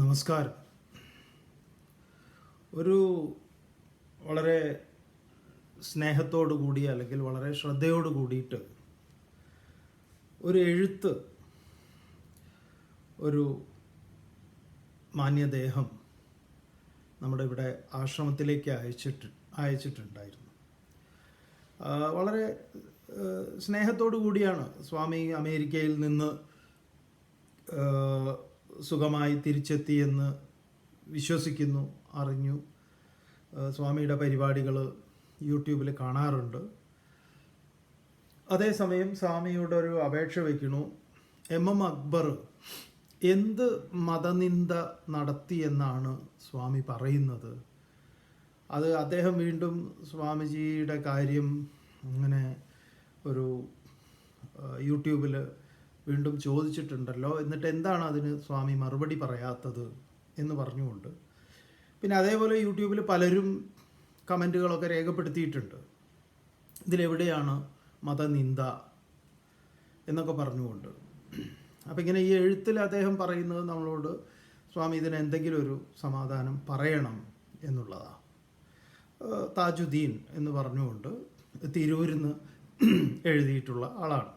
നമസ്കാരം. ഒരു വളരെ സ്നേഹത്തോടു കൂടി അല്ലെങ്കിൽ വളരെ ശ്രദ്ധയോട് കൂടിയിട്ട് ഒരു എഴുത്ത് ഒരു മാന്യദേഹം നമ്മുടെ ഇവിടെ ആശ്രമത്തിലേക്ക് അയച്ചിട്ട് അയച്ചിട്ടുണ്ടായിരുന്നു. വളരെ സ്നേഹത്തോടു കൂടിയാണ് സ്വാമി അമേരിക്കയിൽ നിന്ന് സുഖമായി തിരിച്ചെത്തിയെന്ന് വിശ്വസിക്കുന്നു അറിഞ്ഞു. സ്വാമിയുടെ പരിപാടികൾ യൂട്യൂബിൽ കാണാറുണ്ട്. അതേസമയം സ്വാമിയോട് ഒരു അപേക്ഷ വയ്ക്കണു എം എം അക്ബർ എന്ത് മതനിന്ദ നടത്തിയെന്നാണ് സ്വാമി പറയുന്നത്. അത് അദ്ദേഹം വീണ്ടും സ്വാമിജിയുടെ കാര്യം അങ്ങനെ ഒരു യൂട്യൂബിൽ വീണ്ടും ചോദിച്ചിട്ടുണ്ടല്ലോ. എന്നിട്ട് എന്താണ് അതിന് സ്വാമി മറുപടി പറയാത്തത് എന്ന് പറഞ്ഞുകൊണ്ട്. പിന്നെ അതേപോലെ യൂട്യൂബിൽ പലരും കമന്റുകളൊക്കെ രേഖപ്പെടുത്തിയിട്ടുണ്ട്. ഇതിലെവിടെയാണ് മതനിന്ദ എന്നൊക്കെ പറഞ്ഞുകൊണ്ട്. അപ്പം ഇങ്ങനെ ഈ എഴുത്തിൽ അദ്ദേഹം പറയുന്നത് നമ്മളോട് സ്വാമി ഇതിന് എന്തെങ്കിലും ഒരു സമാധാനം പറയണം എന്നുള്ളതാണ് താജുദ്ദീൻ എന്ന് പറഞ്ഞുകൊണ്ട് തിരൂരിൽ നിന്ന് എഴുതിയിട്ടുള്ള ആളാണ്.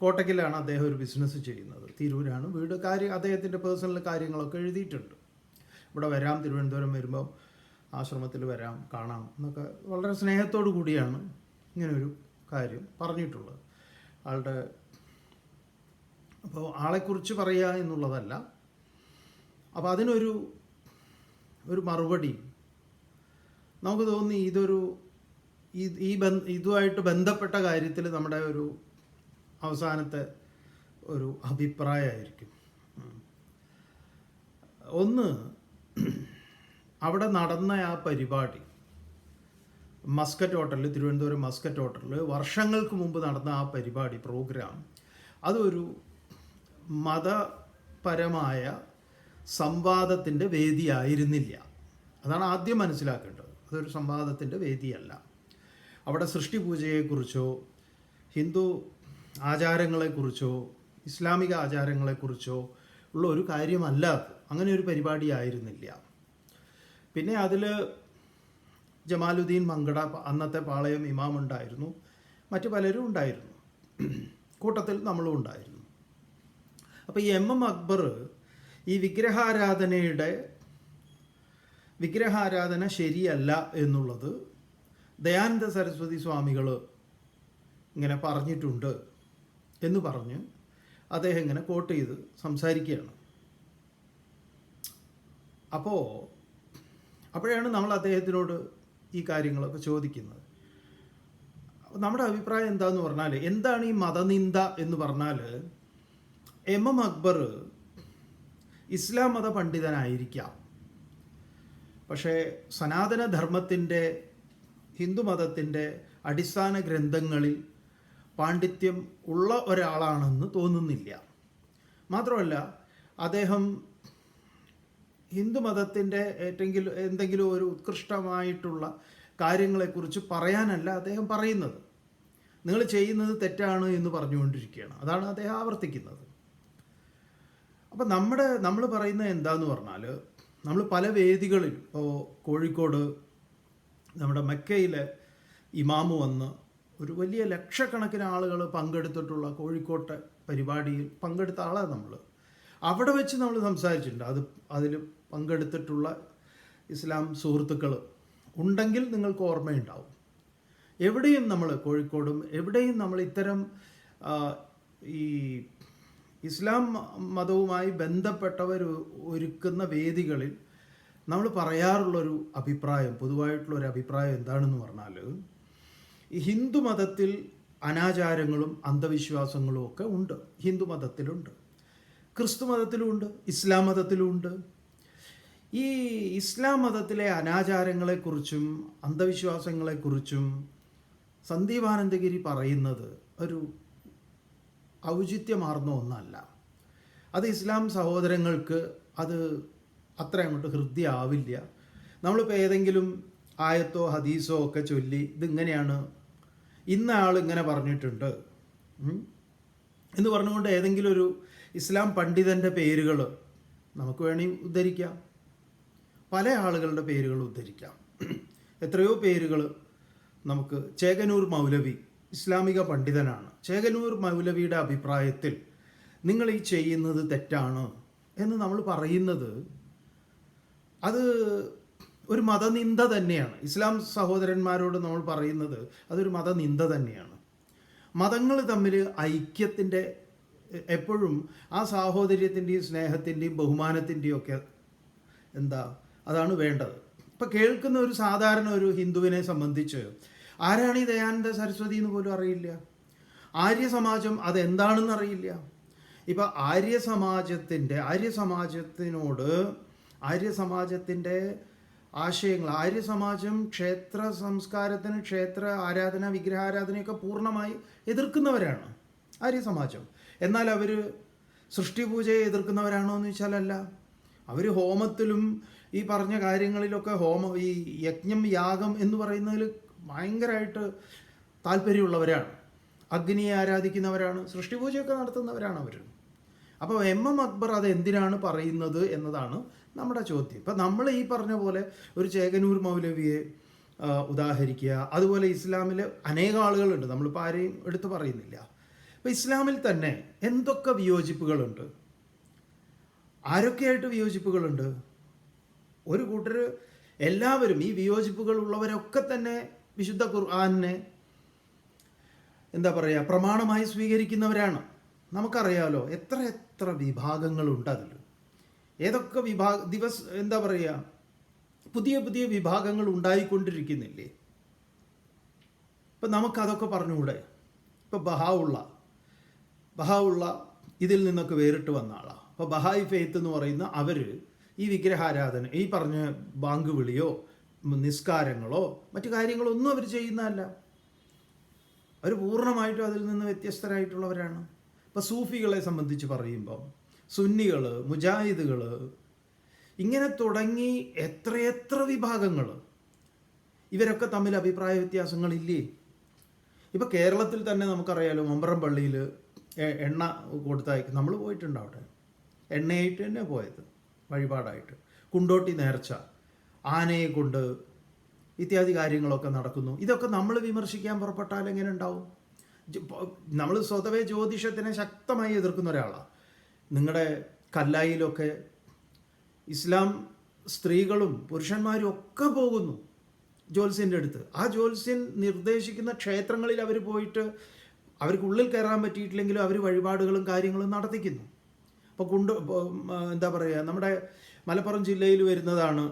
കോട്ടയ്ക്കലാണ് അദ്ദേഹം ഒരു ബിസിനസ് ചെയ്യുന്നത്. തിരൂരാണ് വീട് കാര്യം അദ്ദേഹത്തിന്റെ പേഴ്സണൽ കാര്യങ്ങളൊക്കെ എഴുതിയിട്ടുണ്ട്. ഇവിടെ വരാം തിരുവനന്തപുരം വരുമ്പോൾ ആശ്രമത്തിൽ വരാം കാണാം എന്നൊക്കെ വളരെ സ്നേഹത്തോടു കൂടിയാണ് ഇങ്ങനൊരു കാര്യം പറഞ്ഞിട്ടുള്ളത്. ആളുടെ അപ്പോൾ ആളെക്കുറിച്ച് പറയുക എന്നുള്ളതല്ല. അപ്പോൾ അതിനൊരു ഒരു മറുപടി. നമുക്ക് തോന്നി ഇതൊരു ഈ ബന്ധ ഇതുമായിട്ട് ബന്ധപ്പെട്ട കാര്യത്തിൽ നമ്മുടെ ഒരു അവസാനത്തെ ഒരു അഭിപ്രായമായിരിക്കും. ഒന്ന് അവിടെ നടന്ന ആ പരിപാടി മസ്കറ്റ് ഹോട്ടലിൽ തിരുവനന്തപുരം മസ്കറ്റ് ഹോട്ടലിൽ വർഷങ്ങൾക്ക് മുമ്പ് നടന്ന ആ പരിപാടി പ്രോഗ്രാം അതൊരു മതപരമായ സംവാദത്തിന്റെ വേദിയായിരുന്നില്ല. അതാണ് ആദ്യം മനസ്സിലാക്കേണ്ടത്. അതൊരു സംവാദത്തിന്റെ വേദിയല്ല. അവിടെ സൃഷ്ടിപൂജയെക്കുറിച്ചോ ഹിന്ദു ആചാരങ്ങളെക്കുറിച്ചോ ഇസ്ലാമിക ആചാരങ്ങളെക്കുറിച്ചോ ഉള്ള ഒരു കാര്യമല്ല അങ്ങനെ ഒരു പരിപാടി ആയിരുന്നില്ല. പിന്നെ അതിൽ ജമാലുദ്ദീൻ മങ്കട അന്നത്തെ പാളയം ഇമാം ഉണ്ടായിരുന്നു. മറ്റു പലരും ഉണ്ടായിരുന്നു. കൂട്ടത്തിൽ നമ്മളും ഉണ്ടായിരുന്നു. അപ്പോൾ ഈ എം എം അക്ബർ ഈ വിഗ്രഹാരാധനയുടെ വിഗ്രഹാരാധന ശരിയല്ല എന്നുള്ളത് ദയാനന്ദ സരസ്വതി സ്വാമികൾ ഇങ്ങനെ പറഞ്ഞിട്ടുണ്ട്. എന്ന് പറഞ്ഞ് അദ്ദേഹം ഇങ്ങനെ കോട്ട് ചെയ്ത് സംസാരിക്കുകയാണ്. അപ്പോൾ അപ്പോഴാണ് നമ്മൾ അദ്ദേഹത്തിനോട് ഈ കാര്യങ്ങളൊക്കെ ചോദിക്കുന്നത്. നമ്മുടെ അഭിപ്രായം എന്താന്ന് പറഞ്ഞാൽ എന്താണ് ഈ മതനിന്ദ എന്ന് പറഞ്ഞാൽ എം എം അക്ബർ ഇസ്ലാം മത പണ്ഡിതനായിരിക്കാം. പക്ഷേ സനാതനധർമ്മത്തിന്റെ ഹിന്ദുമതത്തിന്റെ അടിസ്ഥാന ഗ്രന്ഥങ്ങളിൽ പാണ്ഡിത്യം ഉള്ള ഒരാളാണെന്ന് തോന്നുന്നില്ല. മാത്രമല്ല അദ്ദേഹം ഹിന്ദുമതത്തിന്റെ ഏറ്റെങ്കിലും എന്തെങ്കിലും ഒരു ഉത്കൃഷ്ടമായിട്ടുള്ള കാര്യങ്ങളെക്കുറിച്ച് പറയാനല്ല അദ്ദേഹം പറയുന്നത്. നിങ്ങൾ ചെയ്യുന്നത് തെറ്റാണ് എന്ന് പറഞ്ഞുകൊണ്ടിരിക്കുകയാണ്. അതാണ് അദ്ദേഹം ആവർത്തിക്കുന്നത്. അപ്പം നമ്മുടെ നമ്മൾ പറയുന്നത് എന്താന്ന് പറഞ്ഞാൽ നമ്മൾ പല വേദികളിൽ ഇപ്പോൾ കോഴിക്കോട് നമ്മുടെ മക്കയിലെ ഇമാമ് വന്ന് ഒരു വലിയ ലക്ഷക്കണക്കിന് ആളുകൾ പങ്കെടുത്തിട്ടുള്ള കോഴിക്കോട്ടെ പരിപാടിയിൽ പങ്കെടുത്ത ആളാണ് നമ്മൾ അവിടെ വെച്ച് നമ്മൾ സംസാരിച്ചിട്ടുണ്ട്. അത് അതിൽ പങ്കെടുത്തിട്ടുള്ള ഇസ്ലാം സുഹൃത്തുക്കൾ ഉണ്ടെങ്കിൽ നിങ്ങൾക്ക് ഓർമ്മയുണ്ടാവും. എവിടെയും നമ്മൾ കോഴിക്കോടും എവിടെയും നമ്മൾ ഇത്തരം ഈ ഇസ്ലാം മതവുമായി ബന്ധപ്പെട്ടവർ ഒരുക്കുന്ന വേദികളിൽ നമ്മൾ പറയാറുള്ളൊരു അഭിപ്രായം പൊതുവായിട്ടുള്ളൊരു അഭിപ്രായം എന്താണെന്ന് പറഞ്ഞാൽ ഹിന്ദു മതത്തിൽ അനാചാരങ്ങളും അന്ധവിശ്വാസങ്ങളും ഒക്കെ ഉണ്ട്. ഹിന്ദു മതത്തിലുണ്ട്. ക്രിസ്തു മതത്തിലുമുണ്ട് ഇസ്ലാം മതത്തിലുമുണ്ട് ഈ ഇസ്ലാം മതത്തിലെ അനാചാരങ്ങളെക്കുറിച്ചും അന്ധവിശ്വാസങ്ങളെക്കുറിച്ചും സന്ദീപാനന്ദഗിരി പറയുന്നത് ഒരു ഔചിത്യമാർന്ന ഒന്നല്ല. അത് ഇസ്ലാം സഹോദരങ്ങൾക്ക് അത് അത്ര അങ്ങോട്ട് ഹൃദ്യമാവില്ല നമ്മളിപ്പോൾ ഏതെങ്കിലും ആയത്തോ ഹദീസോ ഒക്കെ ചൊല്ലി ഇതിങ്ങനെയാണ്. ഇന്ന ആൾ ഇങ്ങനെ പറഞ്ഞിട്ടുണ്ട്. എന്ന് പറഞ്ഞുകൊണ്ട് ഏതെങ്കിലും ഒരു ഇസ്ലാം പണ്ഡിതന്റെ പേരുകൾ നമുക്ക് വേണമെങ്കിൽ ഉദ്ധരിക്കാം. പല ആളുകളുടെ പേരുകൾ ഉദ്ധരിക്കാം. എത്രയോ പേരുകൾ നമുക്ക് ചേകനൂർ മൗലവി ഇസ്ലാമിക പണ്ഡിതനാണ്. ചേകനൂർ മൗലവിയുടെ അഭിപ്രായത്തിൽ നിങ്ങൾ ഈ ചെയ്യുന്നത് തെറ്റാണ് എന്ന് നമ്മൾ പറയുന്നത്. അത് ഒരു മതനിന്ദ തന്നെയാണ്. ഇസ്ലാം സഹോദരന്മാരോട് നമ്മൾ പറയുന്നത് അതൊരു മതനിന്ദ തന്നെയാണ്. മതങ്ങൾ തമ്മിൽ ഐക്യത്തിന്റെ എപ്പോഴും ആ സാഹോദര്യത്തിന്റെയും സ്നേഹത്തിന്റെയും ബഹുമാനത്തിന്റെയും ഒക്കെ എന്താ അതാണ് വേണ്ടത്. ഇപ്പം കേൾക്കുന്ന ഒരു സാധാരണ ഒരു ഹിന്ദുവിനെ സംബന്ധിച്ച് ആരാണ് ഈ ദയാനന്ദ സരസ്വതി എന്ന് പോലും അറിയില്ല. ആര്യ സമാജം അതെന്താണെന്ന് അറിയില്ല. ഇപ്പം ആര്യ സമാജത്തിന്റെ ആര്യ സമാജത്തിനോട് ആര്യ സമാജത്തിന്റെ ആശയങ്ങൾ ആര്യ സമാജം ക്ഷേത്ര സംസ്കാരത്തിന് ക്ഷേത്ര ആരാധന വിഗ്രഹാരാധനയൊക്കെ പൂർണമായി എതിർക്കുന്നവരാണ് ആര്യ സമാജം എന്നാൽ അവർ സൃഷ്ടിപൂജയെ എതിർക്കുന്നവരാണോ എന്ന് ചോദിച്ചാലല്ല. അവർ ഹോമത്തിലും ഈ പറഞ്ഞ കാര്യങ്ങളിലൊക്കെ ഹോമ ഈ യജ്ഞം യാഗം എന്ന് പറയുന്നതിൽ ഭയങ്കരമായിട്ട് താല്പര്യമുള്ളവരാണ്. അഗ്നിയെ ആരാധിക്കുന്നവരാണ് സൃഷ്ടിപൂജയൊക്കെ നടത്തുന്നവരാണ് അവർ അപ്പോൾ എം എം അക്ബർ അത് എന്തിനാണ് പറയുന്നത് എന്നതാണ് നമ്മുടെ ചോദ്യം. ഇപ്പം നമ്മൾ ഈ പറഞ്ഞ പോലെ ഒരു ചേകനൂർ മൗലവിയെ ഉദാഹരിക്കുക. അതുപോലെ ഇസ്ലാമിൽ അനേക ആളുകളുണ്ട്. നമ്മളിപ്പോൾ ആരെയും എടുത്തു പറയുന്നില്ല. ഇപ്പം ഇസ്ലാമിൽ തന്നെ എന്തൊക്കെ വിയോജിപ്പുകളുണ്ട്? ആരൊക്കെയായിട്ട് വിയോജിപ്പുകളുണ്ട്? ഒരു കൂട്ടർ എല്ലാവരും ഈ വിയോജിപ്പുകൾ ഉള്ളവരൊക്കെ തന്നെ വിശുദ്ധ ഖുർആാനിനെ എന്താ പറയുക പ്രമാണമായി സ്വീകരിക്കുന്നവരാണ്. നമുക്കറിയാമല്ലോ എത്ര എത്ര വിഭാഗങ്ങളുണ്ട് അതിൽ. ഏതൊക്കെ വിഭാഗ ദിവസ എന്താ പറയുക പുതിയ പുതിയ വിഭാഗങ്ങൾ ഉണ്ടായിക്കൊണ്ടിരിക്കുന്നില്ലേ? ഇപ്പം നമുക്കതൊക്കെ പറഞ്ഞുകൂടെ? ഇപ്പം ബഹാവുള്ള ബഹാവുള്ള ഇതിൽ നിന്നൊക്കെ വേറിട്ട് വന്ന ആളാണ് അപ്പോൾ ബഹായി ഫെയ്ത്ത് എന്ന് പറയുന്ന അവർ ഈ വിഗ്രഹാരാധന ഈ പറഞ്ഞ ബാങ്ക് വിളിയോ നിസ്കാരങ്ങളോ മറ്റു കാര്യങ്ങളോ ഒന്നും അവർ ചെയ്യുന്നതല്ല. അവർ പൂർണമായിട്ടും അതിൽ നിന്ന് വ്യത്യസ്തരായിട്ടുള്ളവരാണ്. ഇപ്പോൾ സൂഫികളെ സംബന്ധിച്ച് പറയുമ്പോൾ സുന്നികൾ മുജാഹിദുകൾ. ഇങ്ങനെ തുടങ്ങി എത്രയെത്ര വിഭാഗങ്ങൾ. ഇവരൊക്കെ തമ്മിൽ അഭിപ്രായ വ്യത്യാസങ്ങളില്ലേ? ഇപ്പോൾ കേരളത്തിൽ തന്നെ നമുക്കറിയാലോ മമ്പറം പള്ളിയിൽ എണ്ണ കൊടുത്തയക്കും നമ്മൾ പോയിട്ടുണ്ട് അവിടെ. എണ്ണയായിട്ട് തന്നെ പോയത് വഴിപാടായിട്ട്. കുണ്ടോട്ടി നേർച്ച ആനയെ കൊണ്ട് ഇത്യാദി കാര്യങ്ങളൊക്കെ നടക്കുന്നു. ഇതൊക്കെ നമ്മൾ വിമർശിക്കാൻ പുറപ്പെട്ടാൽ എങ്ങനെ ഉണ്ടാവും? നമ്മൾ സ്വതവേ ജ്യോതിഷത്തിനെ ശക്തമായി എതിർക്കുന്ന ഒരാളാണ് നിങ്ങളുടെ കല്ലായിലൊക്കെ ഇസ്ലാം സ്ത്രീകളും പുരുഷന്മാരും ഒക്കെ പോകുന്നു ജ്യോത്സ്യന്റെ അടുത്ത്. ആ ജ്യോത്സ്യൻ നിർദ്ദേശിക്കുന്ന ക്ഷേത്രങ്ങളിൽ അവർ പോയിട്ട് അവർക്ക് ഉള്ളിൽ കയറാൻ പറ്റിയിട്ടില്ലെങ്കിലും അവർ വഴിപാടുകളും കാര്യങ്ങളും നടത്തിക്കുന്നു. അപ്പോൾ കുണ്ട് എന്താ പറയുക നമ്മുടെ മലപ്പുറം ജില്ലയിൽ വരുന്നതാണ്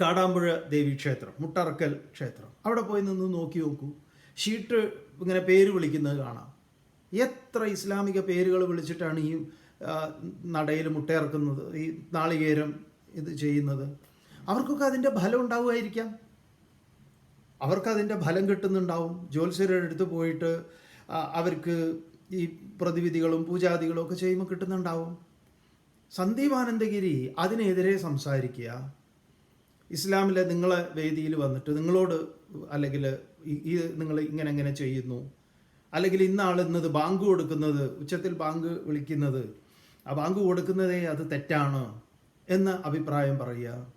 കാടാമ്പുഴ ദേവി ക്ഷേത്രം മുട്ടറക്കൽ ക്ഷേത്രം. അവിടെ പോയി നിന്ന് നോക്കി നോക്കൂ. ഷീട്ട് ഇങ്ങനെ പേര് വിളിക്കുന്നത് കാണാം. എത്ര ഇസ്ലാമിക പേരുകൾ വിളിച്ചിട്ടാണ് ഈ നടയിൽ മുട്ടയിറക്കുന്നത് ഈ നാളികേരം ഇത് ചെയ്യുന്നത്. അവർക്കൊക്കെ അതിന്റെ ഫലം ഉണ്ടാവുമായിരിക്കാം. അവർക്ക് അതിന്റെ ഫലം കിട്ടുന്നുണ്ടാവും. ജ്യോത്സ്യരുടെ അടുത്ത് പോയിട്ട് അവർക്ക് ഈ പ്രതിവിധികളും പൂജാദികളും ഒക്കെ ചെയ്യുമ്പോൾ കിട്ടുന്നുണ്ടാവും. സന്ദീപ് ആനന്ദഗിരി അതിനെതിരെ സംസാരിക്കുക. ഇസ്ലാമിലെ നിങ്ങളെ വേദിയിൽ വന്നിട്ട് നിങ്ങളോട് അല്ലെങ്കിൽ ഈ- നിങ്ങൾ ഇങ്ങനെ ഇങ്ങനെ ചെയ്യുന്നു. അല്ലെങ്കിൽ ഇന്നാൾ ഇന്നത് ബാങ്ക് കൊടുക്കുന്നത് ഉച്ചത്തിൽ ബാങ്ക് വിളിക്കുന്നത് ആ ബാങ്ക് കൊടുക്കുന്നതേ അത് തെറ്റാണ് എന്ന് അഭിപ്രായം പറയുക.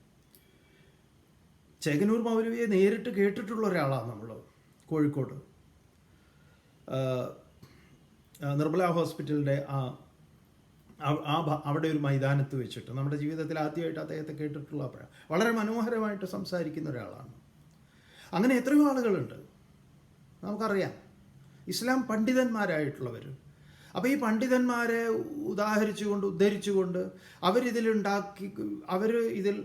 ചേകനൂർ മൗലവിയെ നേരിട്ട് കേട്ടിട്ടുള്ള ഒരാളാണ് നമ്മൾ കോഴിക്കോട്. നിർമ്മല ഹോസ്പിറ്റലിന്റെ ആ ആ- അവിടെ ഒരു മൈതാനത്ത് വെച്ചിട്ട് നമ്മുടെ ജീവിതത്തിൽ ആദ്യമായിട്ട് അദ്ദേഹത്തെ കേട്ടിട്ടുള്ള അപ്പോഴാണ് വളരെ മനോഹരമായിട്ട് സംസാരിക്കുന്ന ഒരാളാണ്. അങ്ങനെ എത്രയോ ആളുകളുണ്ട്. നമുക്കറിയാം. ഇസ്ലാം പണ്ഡിതന്മാരായിട്ടുള്ളവർ അപ്പോൾ ഈ പണ്ഡിതന്മാരെ ഉദാഹരിച്ചുകൊണ്ട് ഉദ്ധരിച്ചുകൊണ്ട് അവരിതിലുണ്ടാക്കി അവർ ഇതിൽ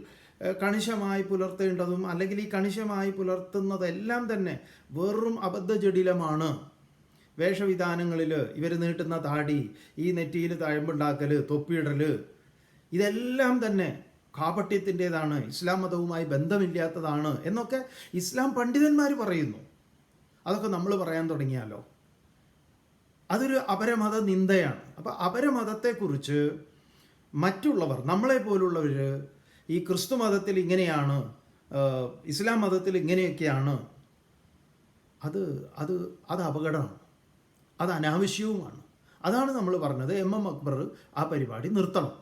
കണിശമായി പുലർത്തേണ്ടതും അല്ലെങ്കിൽ ഈ കണിശമായി പുലർത്തുന്നതെല്ലാം തന്നെ വെറും അബദ്ധജടിലമാണ്. വേഷവിധാനങ്ങളിൽ ഇവർ നീട്ടുന്ന താടി ഈ നെറ്റിയിൽ തഴമ്പുണ്ടാക്കൽ തൊപ്പിയിടൽ ഇതെല്ലാം തന്നെ കാപട്യത്തിന്റെതാണ് ഇസ്ലാം മതവുമായി ബന്ധമില്ലാത്തതാണ് എന്നൊക്കെ ഇസ്ലാം പണ്ഡിതന്മാർ പറയുന്നു. അതൊക്കെ നമ്മൾ പറയാൻ തുടങ്ങിയാലോ? അതൊരു അപരമത നിന്ദയാണ്. അപ്പോൾ അപരമതത്തെക്കുറിച്ച് മറ്റുള്ളവർ നമ്മളെ പോലുള്ളവർ ഈ ക്രിസ്തു മതത്തിൽ ഇങ്ങനെയാണ് ഇസ്ലാം മതത്തിൽ ഇങ്ങനെയൊക്കെയാണ് അത് അത് അത് അപകടമാണ്. അത് അനാവശ്യവുമാണ്. അതാണ് നമ്മൾ പറഞ്ഞത്. എം എം അക്ബർ ആ പരിപാടി നിർത്തണം.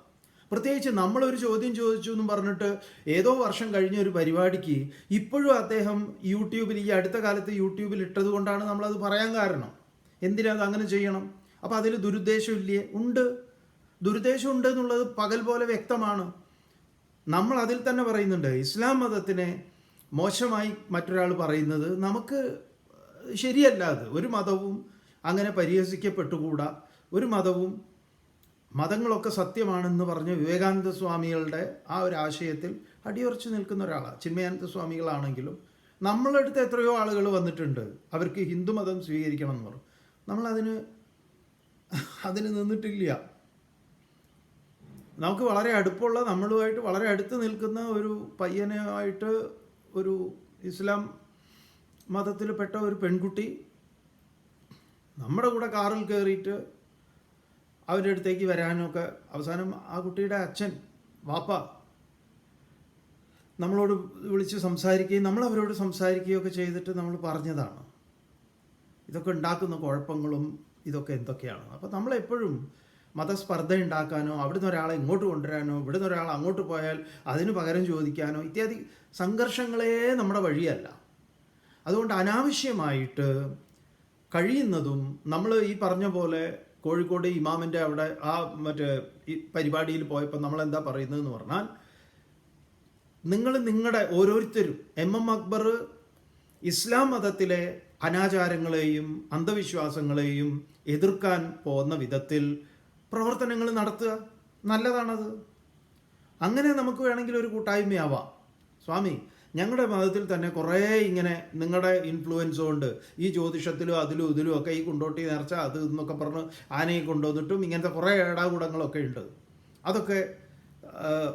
പ്രത്യേകിച്ച് നമ്മളൊരു ചോദ്യം ചോദിച്ചു എന്ന് പറഞ്ഞിട്ട് ഏതോ വർഷം കഴിഞ്ഞ ഒരു പരിപാടിക്ക് ഇപ്പോഴും അദ്ദേഹം യൂട്യൂബിൽ ഈ അടുത്ത കാലത്ത് യൂട്യൂബിൽ ഇട്ടത് കൊണ്ടാണ് നമ്മളത് പറയാൻ കാരണം. എന്തിനാ അത് അങ്ങനെ ചെയ്യണം? അപ്പോൾ അതിൽ ദുരുദ്ദേശം ഇല്ലേ? ഉണ്ട്. ദുരുദ്ദേശം ഉണ്ട് എന്നുള്ളത് പകൽ പോലെ വ്യക്തമാണ്. നമ്മൾ അതിൽ തന്നെ പറയുന്നുണ്ട് ഇസ്ലാം മതത്തിനെ മോശമായി മറ്റൊരാൾ പറയുന്നത് നമുക്ക് ശരിയല്ല അത്. ഒരു മതവും അങ്ങനെ പരിഹസിക്കപ്പെട്ടുകൂടാ. ഒരു മതവും മതങ്ങളൊക്കെ സത്യമാണെന്ന് പറഞ്ഞ വിവേകാനന്ദ സ്വാമികളുടെ ആ ഒരു ആശയത്തിൽ അടിയുറച്ചു നിൽക്കുന്ന ഒരാളാണ് ചിന്മയാനന്ദ സ്വാമികളാണെങ്കിലും നമ്മളടുത്ത് എത്രയോ ആളുകൾ വന്നിട്ടുണ്ട്. അവർക്ക് ഹിന്ദുമതം സ്വീകരിക്കണം എന്ന് പറഞ്ഞു. നമ്മളതിന് അതിന് നിന്നിട്ടില്ല. നമുക്ക് വളരെ അടുപ്പുള്ള നമ്മളുമായിട്ട് വളരെ അടുത്ത് നിൽക്കുന്ന ഒരു പയ്യനുമായിട്ട് ഒരു ഇസ്ലാം മതത്തിൽപ്പെട്ട ഒരു പെൺകുട്ടി നമ്മുടെ കൂടെ കാറിൽ കയറിയിട്ട് അവന്റെ അടുത്തേക്ക് വരാനൊക്കെ അവസാനം ആ കുട്ടിയുടെ അച്ഛൻ വാപ്പ നമ്മളോട് വിളിച്ച് സംസാരിക്കുകയും നമ്മൾ അവരോട് സംസാരിക്കുകയും ചെയ്തിട്ട് നമ്മൾ പറഞ്ഞതാണ്. ഇതൊക്കെ ഉണ്ടാക്കുന്ന കുഴപ്പങ്ങളും ഇതൊക്കെ എന്തൊക്കെയാണ്? അപ്പോൾ നമ്മളെപ്പോഴും മതസ്പർദ്ധ ഉണ്ടാക്കാനോ അവിടുന്ന് ഒരാളെ ഇങ്ങോട്ട് കൊണ്ടുവരാനോ ഇവിടുന്ന് ഒരാൾ അങ്ങോട്ട് പോയാൽ അതിന് പകരം ചോദിക്കാനോ ഇത്യാദി സംഘർഷങ്ങളേ നമ്മുടെ വഴിയല്ല. അതുകൊണ്ട് അനാവശ്യമായിട്ട് കഴിയുന്നതും നമ്മൾ ഈ പറഞ്ഞ പോലെ കോഴിക്കോട് ഇമാമിന്റെ അവിടെ ആ മറ്റേ ഈ പരിപാടിയിൽ പോയപ്പോൾ നമ്മളെന്താ പറയുന്നതെന്ന് പറഞ്ഞാൽ നിങ്ങൾ നിങ്ങളുടെ ഓരോരുത്തരും എം എം അക്ബർ ഇസ്ലാം മതത്തിലെ അനാചാരങ്ങളെയും അന്ധവിശ്വാസങ്ങളെയും എതിർക്കാൻ പോകുന്ന വിധത്തിൽ പ്രവർത്തനങ്ങൾ നടത്തുക നല്ലതാണത്. അങ്ങനെ നമുക്ക് വേണമെങ്കിൽ ഒരു കൂട്ടായ്മയാവാം. സ്വാമി ഞങ്ങളുടെ മതത്തിൽ തന്നെ കുറേ ഇങ്ങനെ നിങ്ങളുടെ ഇൻഫ്ലുവൻസ് കൊണ്ട് ഈ ജ്യോതിഷത്തിലും അതിലും ഇതിലും ഒക്കെ ഈ കുണ്ടോട്ടി നേർച്ച അത് എന്നൊക്കെ പറഞ്ഞ് ആനയെ കൊണ്ടുവന്നിട്ടും ഇങ്ങനത്തെ കുറേ ഏടാകൂടങ്ങളൊക്കെ ഉണ്ട്. അതൊക്കെ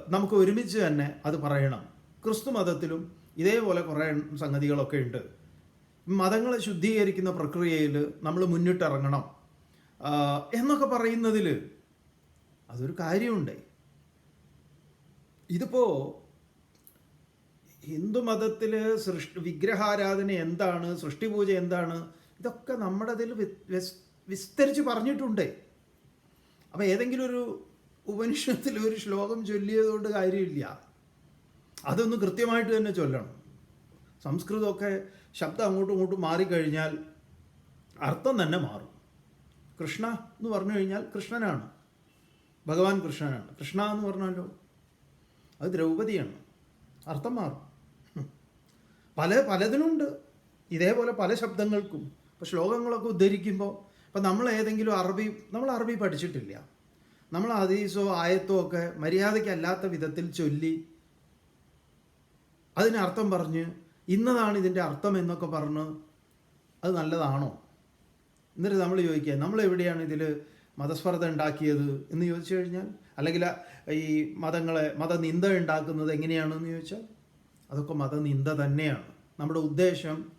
നമുക്ക് ഒരുമിച്ച് തന്നെ അത് പറയണം. ക്രിസ്തു മതത്തിലും ഇതേപോലെ കുറേ സംഗതികളൊക്കെ ഉണ്ട്. മതങ്ങളെ ശുദ്ധീകരിക്കുന്ന പ്രക്രിയയിൽ നമ്മൾ മുന്നിട്ടിറങ്ങണം. എന്നൊക്കെ പറയുന്നതിൽ അതൊരു കാര്യമുണ്ട്. ഇതിപ്പോൾ ഹിന്ദു മതത്തിൽ സൃഷ്ടി വിഗ്രഹാരാധന എന്താണ് സൃഷ്ടിപൂജ എന്താണ് ഇതൊക്കെ നമ്മുടെ അതിൽ വിസ്തരിച്ച് പറഞ്ഞിട്ടുണ്ട്. അപ്പോൾ ഏതെങ്കിലും ഒരു ഉപനിഷത്തിൽ ഒരു ശ്ലോകം ചൊല്ലിയതുകൊണ്ട് കാര്യമില്ല. അതൊന്ന് കൃത്യമായിട്ട് തന്നെ ചൊല്ലണം. സംസ്കൃതമൊക്കെ ശബ്ദം അങ്ങോട്ടും ഇങ്ങോട്ടും മാറിക്കഴിഞ്ഞാൽ അർത്ഥം തന്നെ മാറും. കൃഷ്ണ എന്ന് പറഞ്ഞു കഴിഞ്ഞാൽ കൃഷ്ണനാണ്. ഭഗവാൻ കൃഷ്ണനാണ്. കൃഷ്ണ എന്ന് പറഞ്ഞാലോ? അത് ദ്രൗപതിയാണ് അർത്ഥം മാറും. പല പലതിനുണ്ട്. ഇതേപോലെ പല ശബ്ദങ്ങൾക്കും. ഇപ്പോൾ ശ്ലോകങ്ങളൊക്കെ ഉദ്ധരിക്കുമ്പോൾ ഇപ്പം നമ്മൾ ഏതെങ്കിലും അറബി നമ്മൾ അറബി പഠിച്ചിട്ടില്ല. നമ്മൾ ഹദീസോ ആയത്തോ ഒക്കെ മര്യാദയ്ക്കല്ലാത്ത വിധത്തിൽ ചൊല്ലി അതിനർത്ഥം പറഞ്ഞ് ഇന്നതാണ് ഇതിന്റെ അർത്ഥം എന്നൊക്കെ പറഞ്ഞ് അത് നല്ലതാണോ? എന്നിട്ട് നമ്മൾ ചോദിക്കുക നമ്മൾ എവിടെയാണ് ഇതിൽ മതസ്പർദ്ധ ഉണ്ടാക്കിയത്? എന്ന് ചോദിച്ചു കഴിഞ്ഞാൽ അല്ലെങ്കിൽ ഈ മതങ്ങളെ മതനിന്ദ ഉണ്ടാക്കുന്നത് എങ്ങനെയാണെന്ന് ചോദിച്ചാൽ അതൊക്കെ മതനിന്ദ തന്നെയാണ്. നമ്മുടെ ഉദ്ദേശം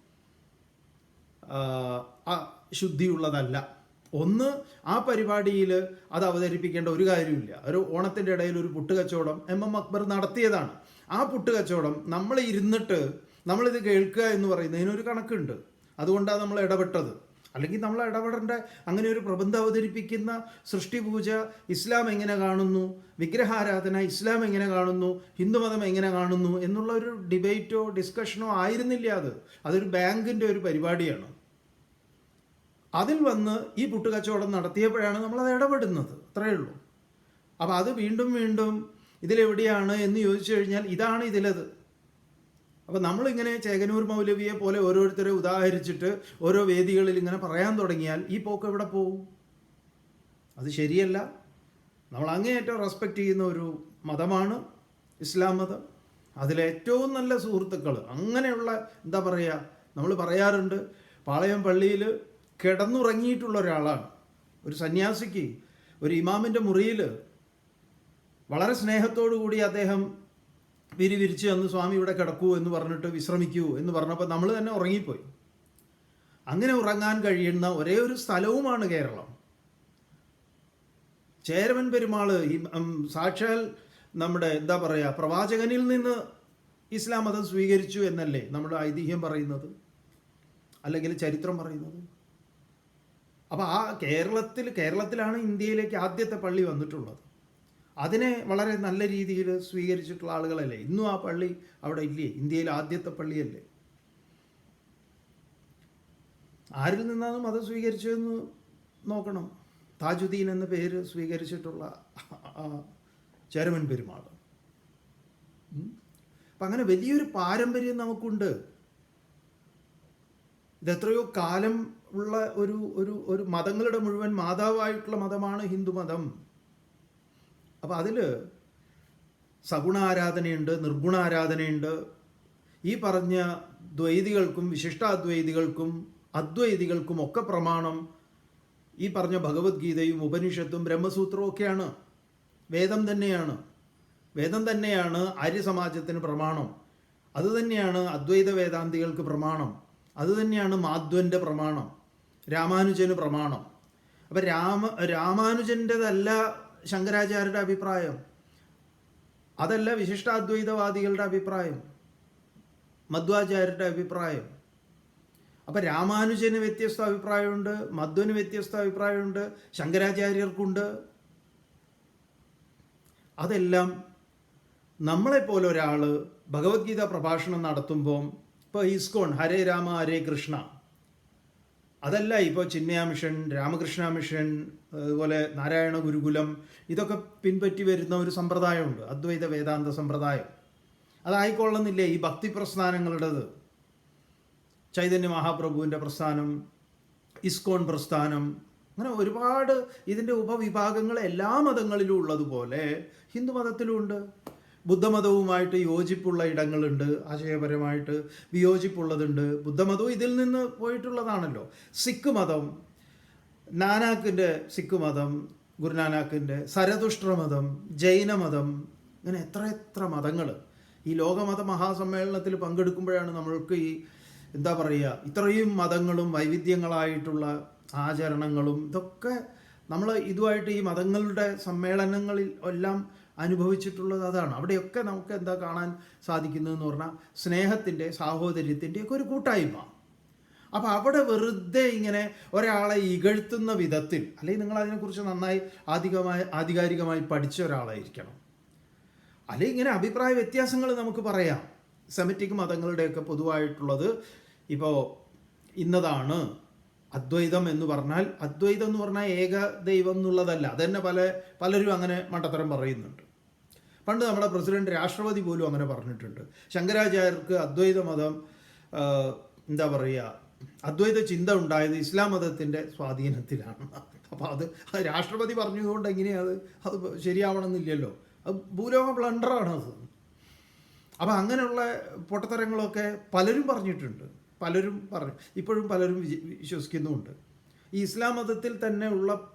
ശുദ്ധിയുള്ളതല്ല. ഒന്ന് ആ പരിപാടിയിൽ അത് അവതരിപ്പിക്കേണ്ട ഒരു കാര്യമില്ല. ഒരു ഓണത്തിന്റെ ഇടയിൽ ഒരു പുട്ടുകച്ചവടം എം എം അക്ബർ നടത്തിയതാണ്. ആ പുട്ടുകച്ചവടം നമ്മൾ ഇരുന്നിട്ട് നമ്മളിത് കേൾക്കുക എന്ന് പറയുന്നതിനൊരു കണക്കുണ്ട്. അതുകൊണ്ടാണ് നമ്മൾ ഇടപെട്ടത്. അല്ലെങ്കിൽ നമ്മൾ ഇടപെടേണ്ട അങ്ങനെ ഒരു പ്രബന്ധം അവതരിപ്പിക്കുന്ന സൃഷ്ടിപൂജ ഇസ്ലാം എങ്ങനെ കാണുന്നു വിഗ്രഹാരാധന ഇസ്ലാം എങ്ങനെ കാണുന്നു ഹിന്ദുമതം എങ്ങനെ കാണുന്നു എന്നുള്ള ഒരു ഡിബേറ്റോ ഡിസ്കഷനോ ആയിരുന്നില്ല അത്. അതൊരു ബാങ്കിന്റെ ഒരു പരിപാടിയാണ്. അതിൽ വന്ന് ഈ പുട്ടുകച്ചവടം നടത്തിയപ്പോഴാണ് നമ്മളത് ഇടപെടുന്നത്. അത്രയേ ഉള്ളൂ. അപ്പോൾ അത് വീണ്ടും വീണ്ടും ഇതിലെവിടെയാണ് എന്ന് ചോദിച്ചു കഴിഞ്ഞാൽ ഇതാണ് ഇതിലത്. അപ്പോൾ നമ്മളിങ്ങനെ ചേകനൂർ മൗലവിയെ പോലെ ഓരോരുത്തരെ ഉദാഹരിച്ചിട്ട് ഓരോ വേദികളിൽ ഇങ്ങനെ പറയാൻ തുടങ്ങിയാൽ ഈ പോക്ക് എവിടെ പോകും അത് ശരിയല്ല. നമ്മൾ അങ്ങേയറ്റം റെസ്പെക്റ്റ് ചെയ്യുന്ന ഒരു മതമാണ് ഇസ്ലാം മതം. അതിലേറ്റവും നല്ല സുഹൃത്തുക്കൾ അങ്ങനെയുള്ള എന്താ പറയുക നമ്മൾ പറയാറുണ്ട് പാളയം പള്ളിയിൽ കിടന്നുറങ്ങിയിട്ടുള്ള ഒരാളാണ്. ഒരു സന്യാസിക്ക് ഒരു ഇമാമിന്റെ മുറിയിൽ വളരെ സ്നേഹത്തോടു കൂടി അദ്ദേഹം വിരി വിരിച്ച് അന്ന് സ്വാമി ഇവിടെ കിടക്കൂ എന്ന് പറഞ്ഞിട്ട് വിശ്രമിക്കൂ എന്ന് പറഞ്ഞപ്പോൾ നമ്മൾ തന്നെ ഉറങ്ങിപ്പോയി. അങ്ങനെ ഉറങ്ങാൻ കഴിയുന്ന ഒരേ ഒരു സ്ഥലവുമാണ് കേരളം. ചേരവൻ പെരുമാൾ ഈ സാക്ഷാൽ നമ്മുടെ എന്താ പറയുക പ്രവാചകനിൽ നിന്ന് ഇസ്ലാം മതം സ്വീകരിച്ചു എന്നല്ലേ നമ്മുടെ ഐതിഹ്യം പറയുന്നത്? അല്ലെങ്കിൽ ചരിത്രം പറയുന്നത്? അപ്പോൾ ആ കേരളത്തിൽ കേരളത്തിലാണ് ഇന്ത്യയിലേക്ക് ആദ്യത്തെ പള്ളി വന്നിട്ടുള്ളത്. അതിനെ വളരെ നല്ല രീതിയിൽ സ്വീകരിച്ചിട്ടുള്ള ആളുകളല്ലേ? ഇന്നും ആ പള്ളി അവിടെ ഇല്ലേ? ഇന്ത്യയിലെ ആദ്യത്തെ പള്ളിയല്ലേ? ആരിൽ നിന്നാണ് മതം സ്വീകരിച്ചതെന്ന് നോക്കണം. താജുദ്ദീൻ എന്ന പേര് സ്വീകരിച്ചിട്ടുള്ള ചരമൻ പെരുമാൾ. അപ്പം അങ്ങനെ വലിയൊരു പാരമ്പര്യം നമുക്കുണ്ട്. ഇതെത്രയോ കാലം ഉള്ള ഒരു ഒരു ഒരു മതങ്ങളുടെ മുഴുവൻ മാതാവായിട്ടുള്ള മതമാണ് ഹിന്ദു മതം. അപ്പം അതിൽ സഗുണാരാധനയുണ്ട് നിർഗുണാരാധനയുണ്ട്. ഈ പറഞ്ഞ ദ്വൈതികൾക്കും വിശിഷ്ടാദ്വൈതികൾക്കും അദ്വൈതികൾക്കും ഒക്കെ പ്രമാണം ഈ പറഞ്ഞ ഭഗവത്ഗീതയും ഉപനിഷത്തും ബ്രഹ്മസൂത്രവും ഒക്കെയാണ്. വേദം തന്നെയാണ്. വേദം തന്നെയാണ് ആര്യസമാജത്തിന് പ്രമാണം. അതുതന്നെയാണ് അദ്വൈത വേദാന്തികൾക്ക് പ്രമാണം. അതുതന്നെയാണ് മാധ്വന്റെ പ്രമാണം. രാമാനുജന് പ്രമാണം. അപ്പം രാമ രാമാനുജന്റെതല്ല ശങ്കരാചാര്യരുടെ അഭിപ്രായം. അതല്ല വിശിഷ്ടാദ്വൈതവാദികളുടെ അഭിപ്രായം. മധ്വാചാര്യരുടെ അഭിപ്രായം. അപ്പം രാമാനുജന് വ്യത്യസ്ത അഭിപ്രായമുണ്ട് മധ്വന് വ്യത്യസ്ത അഭിപ്രായമുണ്ട് ശങ്കരാചാര്യർക്കുണ്ട്. അതെല്ലാം നമ്മളെപ്പോലെ ഒരാൾ ഭഗവത്ഗീത പ്രഭാഷണം നടത്തുമ്പോൾ ഇപ്പോൾ ഇസ്കോൺ ഹരേ രാമ ഹരേ കൃഷ്ണ. അതല്ല ഇപ്പോൾ ചിന്മയ മിഷൻ രാമകൃഷ്ണ മിഷൻ അതുപോലെ നാരായണ ഗുരുകുലം ഇതൊക്കെ പിൻപറ്റി വരുന്ന ഒരു സമ്പ്രദായമുണ്ട് അദ്വൈത വേദാന്ത സമ്പ്രദായം. അതായിക്കൊള്ളുന്നില്ലേ ഈ ഭക്തി പ്രസ്ഥാനങ്ങളുടേത്? ചൈതന്യ മഹാപ്രഭുവിന്റെ പ്രസ്ഥാനം ഇസ്കോൺ പ്രസ്ഥാനം അങ്ങനെ ഒരുപാട് ഇതിന്റെ ഉപവിഭാഗങ്ങൾ എല്ലാ മതങ്ങളിലും ഉള്ളതുപോലെ ഹിന്ദു മതത്തിലും ഉണ്ട്. ബുദ്ധമതവുമായിട്ട് യോജിപ്പുള്ള ഇടങ്ങളുണ്ട് ആശയപരമായിട്ട് വിയോജിപ്പുള്ളതുണ്ട്. ബുദ്ധമതവും ഇതിൽ നിന്ന് പോയിട്ടുള്ളതാണല്ലോ. സിഖ് മതം നാനാക്കിന്റെ സിഖ് മതം ഗുരുനാനാക്കിന്റെ സരതുഷ്ട്ര മതം ജൈനമതം അങ്ങനെ എത്ര എത്ര മതങ്ങൾ. ഈ ലോകമത മഹാസമ്മേളനത്തിൽ പങ്കെടുക്കുമ്പോഴാണ് നമ്മൾക്ക് ഈ എന്താ പറയുക ഇത്രയും മതങ്ങളും വൈവിധ്യങ്ങളായിട്ടുള്ള ആചരണങ്ങളും ഇതൊക്കെ നമ്മൾ ഇതുമായിട്ട് ഈ മതങ്ങളുടെ സമ്മേളനങ്ങളിൽ എല്ലാം അനുഭവിച്ചിട്ടുള്ളത് അതാണ്. അവിടെയൊക്കെ നമുക്ക് എന്താ കാണാൻ സാധിക്കുന്നതെന്ന് പറഞ്ഞാൽ സ്നേഹത്തിന്റെ സാഹോദര്യത്തിന്റെ ഒക്കെ ഒരു കൂട്ടായ്മ. അപ്പോൾ അവിടെ വെറുതെ ഇങ്ങനെ ഒരാളെ ഇകഴ്ത്തുന്ന വിധത്തിൽ അല്ലെങ്കിൽ നിങ്ങൾ അതിനെക്കുറിച്ച് നന്നായി ആധികമായി ആധികാരികമായി പഠിച്ച ഒരാളായിരിക്കണം. അല്ലെങ്കിൽ ഇങ്ങനെ അഭിപ്രായ വ്യത്യാസങ്ങൾ നമുക്ക് പറയാം. സെമറ്റിക് മതങ്ങളുടെയൊക്കെ പൊതുവായിട്ടുള്ളത് ഇപ്പോൾ ഇന്നതാണ്. അദ്വൈതം എന്ന് പറഞ്ഞാൽ അദ്വൈതം എന്ന് പറഞ്ഞാൽ ഏക ദൈവം എന്നുള്ളതല്ല. അതന്നെ പല പലരും അങ്ങനെ മണ്ടത്തരം പറയുന്നുണ്ട്. പണ്ട് നമ്മുടെ പ്രസിഡന്റ് രാഷ്ട്രപതി പോലും അങ്ങനെ പറഞ്ഞിട്ടുണ്ട്. ശങ്കരാചാര്യർക്ക് അദ്വൈത മതം എന്താ പറയുക അദ്വൈത ചിന്ത ഉണ്ടായത് ഇസ്ലാം മതത്തിന്റെ സ്വാധീനത്തിലാണ്. അപ്പോൾ അത് രാഷ്ട്രപതി പറഞ്ഞതുകൊണ്ട് എങ്ങനെയാണ് അത് ശരിയാവണമെന്നില്ലല്ലോ. അത് ഭൂലോക ബ്ലണ്ടറാണ് അത്. അപ്പം അങ്ങനെയുള്ള പൊട്ടത്തരങ്ങളൊക്കെ പലരും പറഞ്ഞിട്ടുണ്ട്. പലരും പറഞ്ഞു. ഇപ്പോഴും പലരും വിശ്വസിക്കുന്നുമുണ്ട്. ഈ ഇസ്ലാം മതത്തിൽ തന്നെ ഉള്ള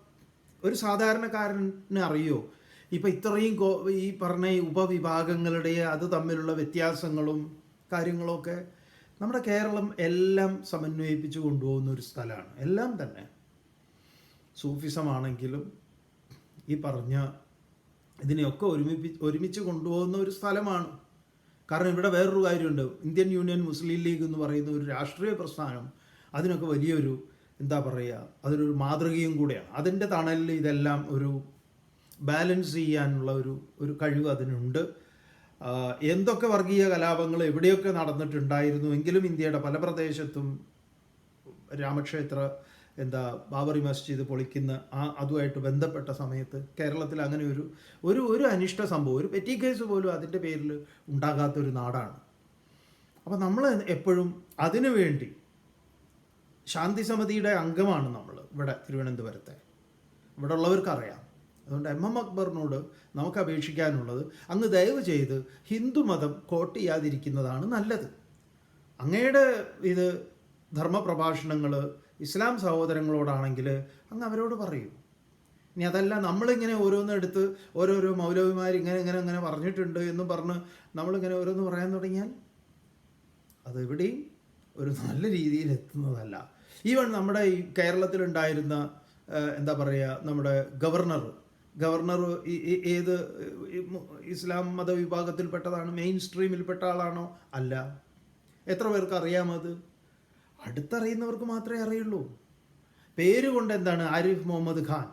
ഒരു സാധാരണക്കാരന് അറിയോ? ഇപ്പം ഇത്രയും ഈ പറഞ്ഞ ഉപവിഭാഗങ്ങളുടെ അത് തമ്മിലുള്ള വ്യത്യാസങ്ങളും കാര്യങ്ങളൊക്കെ നമ്മുടെ കേരളം എല്ലാം സമന്വയിപ്പിച്ച് കൊണ്ടുപോകുന്ന ഒരു സ്ഥലമാണ്. എല്ലാം തന്നെ. സൂഫിസമാണെങ്കിലും ഈ പറഞ്ഞ ഇതിനെയൊക്കെ ഒരുമിപ്പി ഒരുമിച്ച് കൊണ്ടുപോകുന്ന ഒരു സ്ഥലമാണ്. കാരണം ഇവിടെ വേറൊരു കാര്യമുണ്ട്. ഇന്ത്യൻ യൂണിയൻ മുസ്ലിം ലീഗ് എന്ന് പറയുന്ന ഒരു രാഷ്ട്രീയ പ്രസ്ഥാനം അതിനൊക്കെ വലിയൊരു എന്താ പറയുക അതിനൊരു മാതൃകയും കൂടെയാണ്. അതിന്റെ തണലിൽ ഇതെല്ലാം ഒരു ബാലൻസ് ചെയ്യാനുള്ള ഒരു ഒരു കഴിവ് അതിനുണ്ട്. എന്തൊക്കെ വർഗീയ കലാപങ്ങൾ എവിടെയൊക്കെ നടന്നിട്ടുണ്ടായിരുന്നു? എങ്കിലും ഇന്ത്യയുടെ പല പ്രദേശത്തും രാമക്ഷേത്ര എന്താ ബാബറി മസ്ജിദ് പൊളിക്കുന്ന ആ അതുമായിട്ട് ബന്ധപ്പെട്ട സമയത്ത് കേരളത്തിൽ അങ്ങനെ ഒരു ഒരു ഒരു അനിഷ്ട സംഭവം ഒരു പെറ്റി കേസ് പോലും അതിന്റെ പേരിൽ ഉണ്ടാകാത്തൊരു നാടാണ്. അപ്പോൾ നമ്മൾ എപ്പോഴും അതിനു വേണ്ടി ശാന്തി സമിതിയുടെ അംഗമാണ് നമ്മൾ ഇവിടെ തിരുവനന്തപുരത്തെ. ഇവിടെ ഉള്ളവർക്കറിയാം അതുകൊണ്ട് എം എം അക്ബറിനോട് നമുക്ക് അപേക്ഷിക്കാനുള്ളത് അങ്ങ് ദയവ് ചെയ്ത് ഹിന്ദുമതം കോട്ട് ചെയ്യാതിരിക്കുന്നതാണ് നല്ലത്. അങ്ങയുടെ ഇത് ധർമ്മപ്രഭാഷണങ്ങൾ ഇസ്ലാം സഹോദരങ്ങളോടാണെങ്കിൽ അങ്ങ് അവരോട് പറയൂ. ഇനി അതല്ല നമ്മളിങ്ങനെ ഓരോന്ന് എടുത്ത് ഓരോരോ മൗലവിമാർ ഇങ്ങനെ ഇങ്ങനെ ഇങ്ങനെ പറഞ്ഞിട്ടുണ്ട് എന്ന് പറഞ്ഞ് നമ്മളിങ്ങനെ ഓരോന്ന് പറയാൻ തുടങ്ങിയാൽ അതെവിടെയും ഒരു നല്ല രീതിയിൽ എത്തുന്നതല്ല. ഈവൻ നമ്മുടെ ഈ കേരളത്തിലുണ്ടായിരുന്ന എന്താ പറയുക നമ്മുടെ ഗവർണർ ഗവർണർ ഏത് ഇസ്ലാം മതവിഭാഗത്തിൽപ്പെട്ടതാണ് മെയിൻ സ്ട്രീമിൽപ്പെട്ട ആളാണോ? അല്ല. എത്ര പേർക്ക് അറിയാമത്? അടുത്തറിയുന്നവർക്ക് മാത്രമേ അറിയുള്ളൂ. പേരുകൊണ്ട് എന്താണ് ആരിഫ് മുഹമ്മദ് ഖാൻ?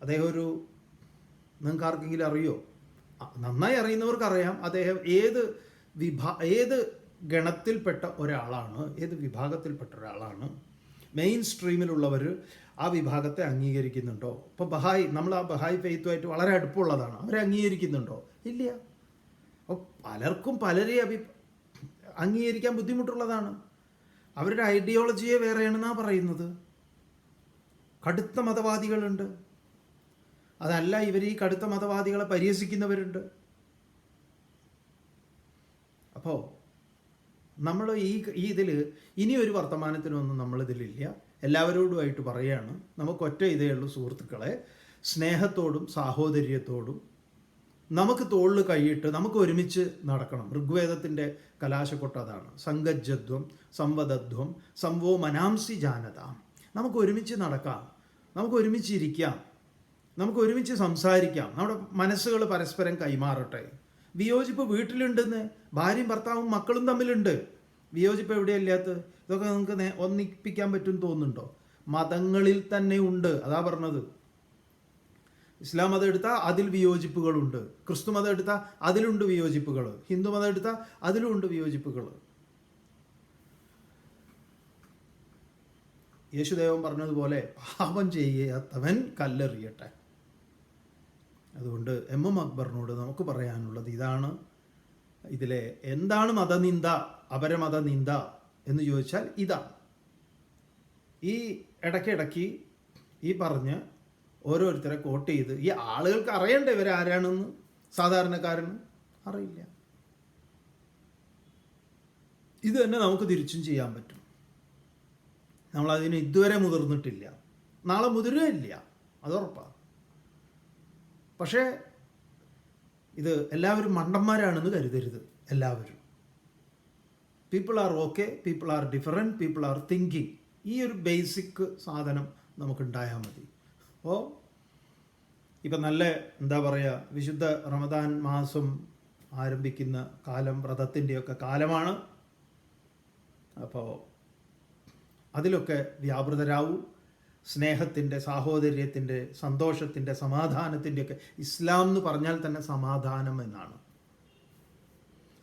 അദ്ദേഹം ഒരു നിങ്ങൾക്ക് ആർക്കെങ്കിലും അറിയോ? നന്നായി അറിയുന്നവർക്ക് അറിയാം. അദ്ദേഹം ഏത് വിഭാ ഏത് ഗണത്തിൽപ്പെട്ട ഒരാളാണ് ഏത് വിഭാഗത്തിൽപ്പെട്ട ഒരാളാണ് മെയിൻ സ്ട്രീമിലുള്ളവർ ആ വിഭാഗത്തെ അംഗീകരിക്കുന്നുണ്ടോ? ഇപ്പോൾ ബഹായി നമ്മൾ ആ ബഹായ് ഫെയ്ത്തുമായിട്ട് വളരെ അടുപ്പമുള്ളതാണ്. അവരെ അംഗീകരിക്കുന്നുണ്ടോ? ഇല്ല. അപ്പോൾ പലർക്കും പലരെ അഭി അംഗീകരിക്കാൻ ബുദ്ധിമുട്ടുള്ളതാണ്. അവരുടെ ഐഡിയോളജിയെ വേറെയാണെന്നാണ് പറയുന്നത്. കടുത്ത മതവാദികളുണ്ട്. അതല്ല ഇവർ ഈ കടുത്ത മതവാദികളെ പരിഹസിക്കുന്നവരുണ്ട്. അപ്പോൾ നമ്മൾ ഈ ഈ ഇതിൽ ഇനി ഒരു വർത്തമാനത്തിനൊന്നും നമ്മളിതിലില്ല. എല്ലാവരോടുമായിട്ട് പറയുകയാണ് നമുക്കൊറ്റ ഇതേ ഉള്ളൂ സുഹൃത്തുക്കളെ. സ്നേഹത്തോടും സാഹോദര്യത്തോടും നമുക്ക് തോളിൽ കൈയിട്ട് നമുക്ക് ഒരുമിച്ച് നടക്കണം. ഋഗ്വേദത്തിന്റെ കലാശക്കൊട്ട് അതാണ്. സംഗജ്ജത്വം സംവദത്വം സംവോ മനാംസി ജാനത. നമുക്ക് ഒരുമിച്ച് നടക്കാം. നമുക്ക് ഒരുമിച്ച് ഇരിക്കാം. നമുക്ക് ഒരുമിച്ച് സംസാരിക്കാം. നമ്മുടെ മനസ്സുകൾ പരസ്പരം കൈമാറട്ടെ. വിയോജിപ്പ് വീട്ടിലുണ്ടെന്ന് ഭാര്യയും ഭർത്താവും മക്കളും തമ്മിലുണ്ട്. വിയോജിപ്പ് എവിടെയല്ലാത്ത ഇതൊക്കെ നിങ്ങൾക്ക് ഒന്നിപ്പിക്കാൻ പറ്റും തോന്നുന്നുണ്ടോ? മതങ്ങളിൽ തന്നെ ഉണ്ട്. അതാ പറഞ്ഞത്. ഇസ്ലാം മതം എടുത്താൽ അതിൽ വിയോജിപ്പുകളുണ്ട്. ക്രിസ്തു മതം എടുത്താൽ അതിലുണ്ട് വിയോജിപ്പുകൾ ഹിന്ദു മതം എടുത്താൽ അതിലുണ്ട് വിയോജിപ്പുകൾ യേശുദേവൻ പറഞ്ഞതുപോലെ പാപം ചെയ്യാത്തവൻ കല്ലെറിയട്ടെ. അതുകൊണ്ട് എം എം അക്ബറിനോട് നമുക്ക് പറയാനുള്ളത് ഇതാണ്. ഇതിലെ എന്താണ് മതനിന്ദ അപരമത നിന്ദ എന്ന് ചോദിച്ചാൽ ഇതാണ്. ഈ ഇടയ്ക്കിടയ്ക്ക് ഈ പറഞ്ഞ് ഓരോരുത്തരെ കോട്ട് ചെയ്ത്. ഈ ആളുകൾക്ക് അറിയണ്ടേ ഇവരാരാണെന്ന് സാധാരണക്കാരന് അറിയില്ല. ഇത് തന്നെ നമുക്ക് തിരിച്ചും ചെയ്യാൻ പറ്റും. നമ്മൾ അതിന് ഇതുവരെ മുതിർന്നിട്ടില്ല. നാളെ മുതിരുകയില്ല. അത് ഉറപ്പാണ് പക്ഷേ ഇത് എല്ലാവരും മണ്ടന്മാരാണെന്ന് കരുതരുത്. എല്ലാവരും. People are okay people are different people are thinking ഈ ഒരു ബേസിക് സാധനം നമുക്കുണ്ടായാൽ മതി. അപ്പോൾ ഇപ്പം നല്ല എന്താ പറയുക വിശുദ്ധ റമദാൻ മാസം ആരംഭിക്കുന്ന കാലം വ്രതത്തിന്റെയൊക്കെ കാലമാണ്. അപ്പോൾ അതിലൊക്കെ വ്യാപൃതരാവും. സ്നേഹത്തിന്റെ സാഹോദര്യത്തിന്റെ സന്തോഷത്തിന്റെ സമാധാനത്തിന്റെയൊക്കെ ഇസ്ലാം എന്ന് പറഞ്ഞാൽ തന്നെ സമാധാനം എന്നാണ്.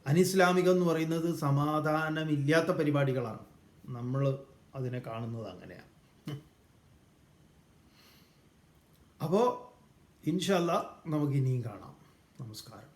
അനിസ്ലാമികം എന്ന് പറയുന്നത് സമാധാനമില്ലാത്ത പരിപാടികളാണ്. നമ്മൾ അതിനെ കാണുന്നത് അങ്ങനെയാണ്. അപ്പോൾ ഇൻഷല്ല നമുക്ക് ഇനിയും കാണാം. നമസ്കാരം.